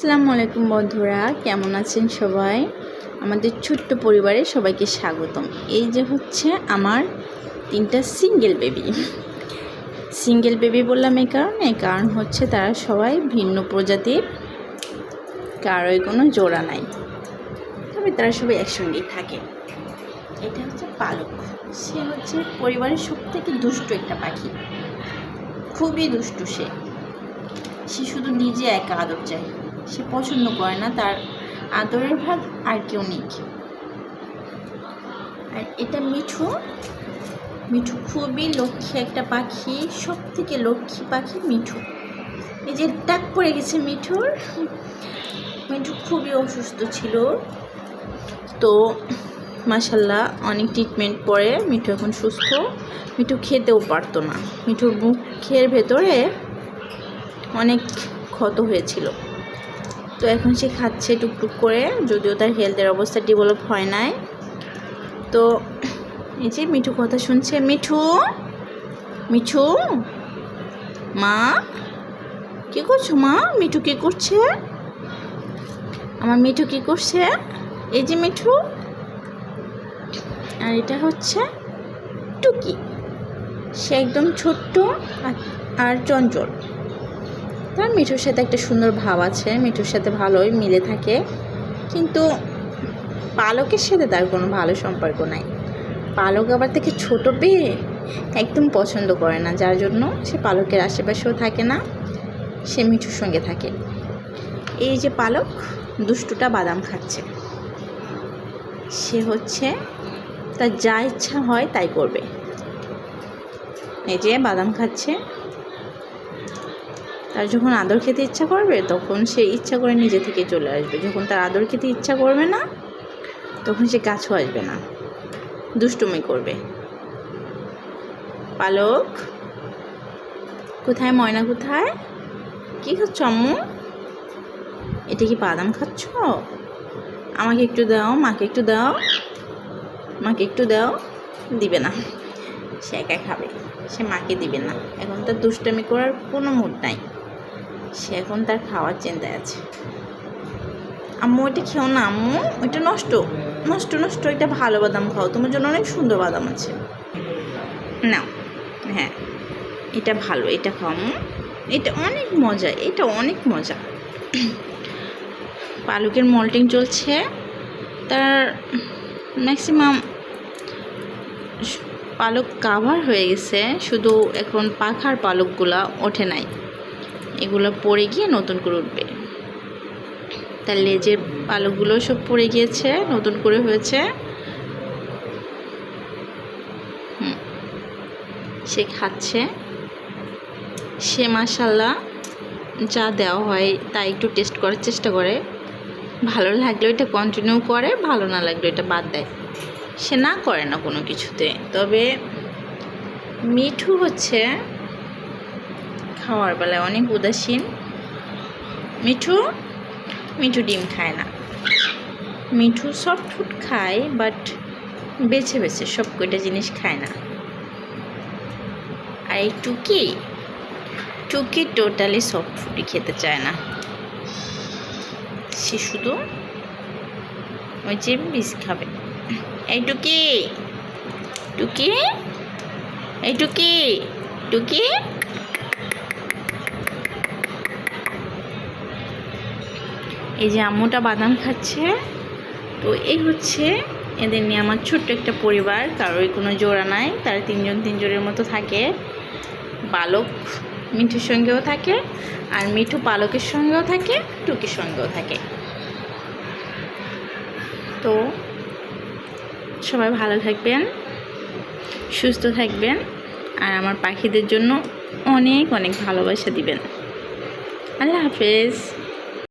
আসসালামু আলাইকুম বন্ধুরা, কেমন আছেন সবাই? আমাদের ছোট্ট পরিবারে সবাইকে স্বাগতম। এই যে হচ্ছে আমার তিনটা সিঙ্গেল বেবি সিঙ্গেল বেবি বললাম এই কারণে কারণ হচ্ছে তারা সবাই ভিন্ন প্রজাতির, কারোই কোনো জোড়া নাই। তবে তারা সবাই একসঙ্গেই থাকে। এটা হচ্ছে পালক। সে হচ্ছে পরিবারের সব থেকে দুষ্টু একটা পাখি। খুবই দুষ্টু সে। সে শুধু নিজে একা আদর চায়। সে পছন্দ করে না, তার আদরের ভাগ আর কেউ নেই। আর এটা মিঠু। মিঠু খুবই লক্ষ্মী একটা পাখি সব থেকে লক্ষ্মী পাখি মিঠু। এই যে ডাক পড়ে গেছে মিঠুর। মিঠু খুবই অসুস্থ ছিল। তো মাসাল্লাহ অনেক ট্রিটমেন্ট পরে মিঠু এখন সুস্থ। মিঠু খেতেও পারতো না। মিঠুর মুখের ভেতরে অনেক ক্ষত হয়েছিল। তো এখন সে খাচ্ছে টুকটুক করে, যদিও তার হেলথের অবস্থা ডেভেলপ হয় নাই। তো এই যে মিঠু কথা শুনছে, মিঠু মিঠু, মা, কী করছ মা? মিঠু কী করছে? আমার মিঠু কী করছে? এই যে মিঠু। আর এটা হচ্ছে টুকি। সে একদম ছোট্ট আর- চঞ্চল। তার মিঠুর সাথে একটা সুন্দর ভাব আছে, মিঠুর সাথে ভালোই মিলে থাকে। কিন্তু পালকের সাথে তার কোনো ভালো সম্পর্ক নাই। পালক আবার থেকে ছোট পেয়ে একদম পছন্দ করে না, যার জন্য সে পালকের আশেপাশেও থাকে না, সে মিঠুর সঙ্গে থাকে। এই যে পালক দুষ্টুটা বাদাম খাচ্ছে। সে হচ্ছে তার যা ইচ্ছা হয় তাই করবে। এই যে বাদাম খাচ্ছে। তার যখন আদর খেতে ইচ্ছা করবে, তখন সে ইচ্ছা করে নিজে থেকে চলে আসবে। যখন তার আদর খেতে ইচ্ছা করবে না, তখন সে কাছেও আসবে না। দুষ্টুমি করবে। পালক, কোথায় ময়না, কোথায়? কী খাচ্ছ আম্মু? এটা কি বাদাম খাচ্ছ? আমাকে একটু দাও, মাকে একটু দাও। মাকে একটু দাও। দিবে না। সে একা খাবে। সে মাকে দিবে না। এখন তার দুষ্টামি করার কোনো মুড নাই। সে এখন তার খাওয়ার চিন্তায় আছে। আম্মু ওইটা খেও না আম্মু। ওইটা নষ্ট। নষ্ট নষ্ট। এটা ভালো বাদাম খাও। তোমার জন্য অনেক সুন্দর বাদাম আছে। নাও। হ্যাঁ। এটা ভালো। এটা খাও আম্মু। এটা অনেক মজা। এটা অনেক মজা। পালকের মল্টিং চলছে। তার ম্যাক্সিমাম পালক কাভার হয়ে গেছে। শুধু এখন পাখার পালকগুলা ওঠে নাই। এগুলো পড়ে গিয়ে নতুন করে উঠবে। তার লেজের পালকগুলো সব পড়ে গিয়েছে, নতুন করে হয়েছে। সে খাচ্ছে। সে মাসাল্লাহ যা দেওয়া হয় তা একটু টেস্ট করার চেষ্টা করে। ভালো লাগলে এটা কন্টিনিউ করে, ভালো না লাগলে এটা বাদ দেয়। সে না করে না কোনো কিছুতে। তবে মিঠু হচ্ছে খাওয়ার বেলায় অনেক উদাসীন। মিঠু? মিঠু ডিম খায় না। মিঠু সফট ফুড খায় বাট বেছে বেছে সব কয়টা জিনিস খায় না। আর এই টুকি? টুকি টোটালি সফট ফুডই খেতে চায় না। সে শুধু ওই যে বিষ খাবে। এই টুকি? টুকি? এই টুকি? টুকি? এই যে আম্মুটা বাদাম খাচ্ছে। তো এই হচ্ছে এদের নিয়ে আমার ছোট্ট একটা পরিবার কারোর কোনো জোড়া নাই, তারা তিনজন তিনজনের মতো থাকে। বালক মিঠুর সঙ্গেও থাকে, আর মিঠু পালকের সঙ্গেও থাকে, টুকির সঙ্গেও থাকে। তো সবাই ভালো থাকবেন, সুস্থ থাকবেন, আর আমার পাখিদের জন্য অনেক অনেক ভালোবাসা দিবেন। আল্লাহ হাফেজ।